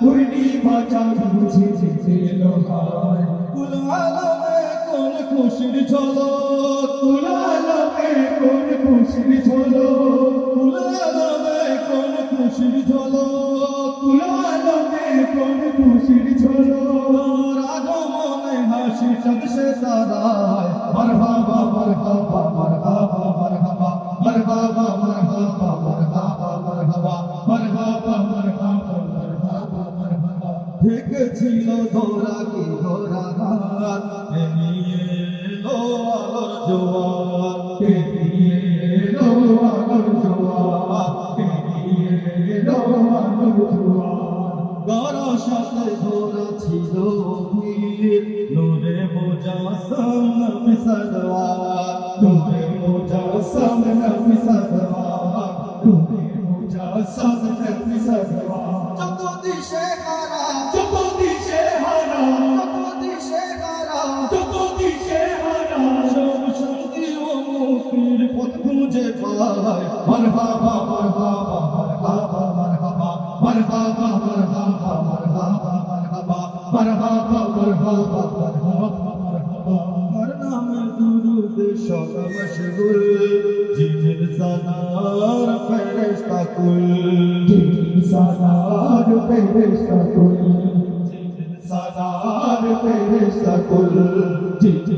পূর্ণিমা চাঁদ বুঝে দেখে কোন খুশির ঝলক কুলালো কোন খুশির ঝলো কুল আলমে কোন খুশির ঝলক কুলালমে কোন খুশির ঝলো তোর আগমনে হাসি চাঁদ সে তারায় মারহাবা মারহাবা মারহাবা মারহাবা মারহাবা মারহাবা মারহাবা মারহাবা মারহাবা মারহাবা মারহাবা মারহাবা দেখেছিল ধরা কি ধরা রাত নিয়ে এলো আলোর জোয়ার। সাথে ধরা ছিল নূরে মোজা সামনাম সদওয়া নূরে মোজা সামনাম সদওয়া নূরে মোজা সামনাম সদওয়া যত দিশে হারা Sadar Peresta Kul, Jit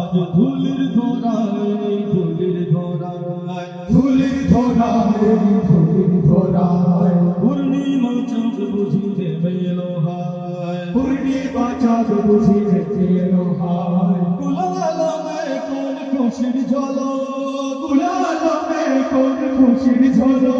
আজ ধুলির ধরায় ধুলির ধরায় ধুলির ধরায় ধুলির ধরায় পূর্ণিমা চাঁদ বুঝি দেবে লোহায় পূর্ণিমা চাঁদ বুঝি কোন খুশির ঝলক কুলালমে কোন খুশির ঝলো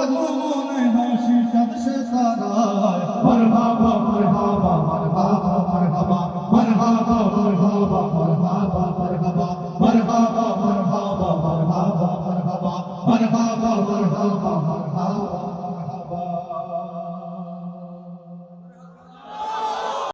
আগমনে হাসি চাঁদ সে তারায় মারহাবা মারহাবা মারহাবা মারহাবা মারহাবা মারহাবা মারহাবা মারহাবা মারহাবা মারহাবা মারহাবা মারহাবা মারহাবা মারহাবা মারহাবা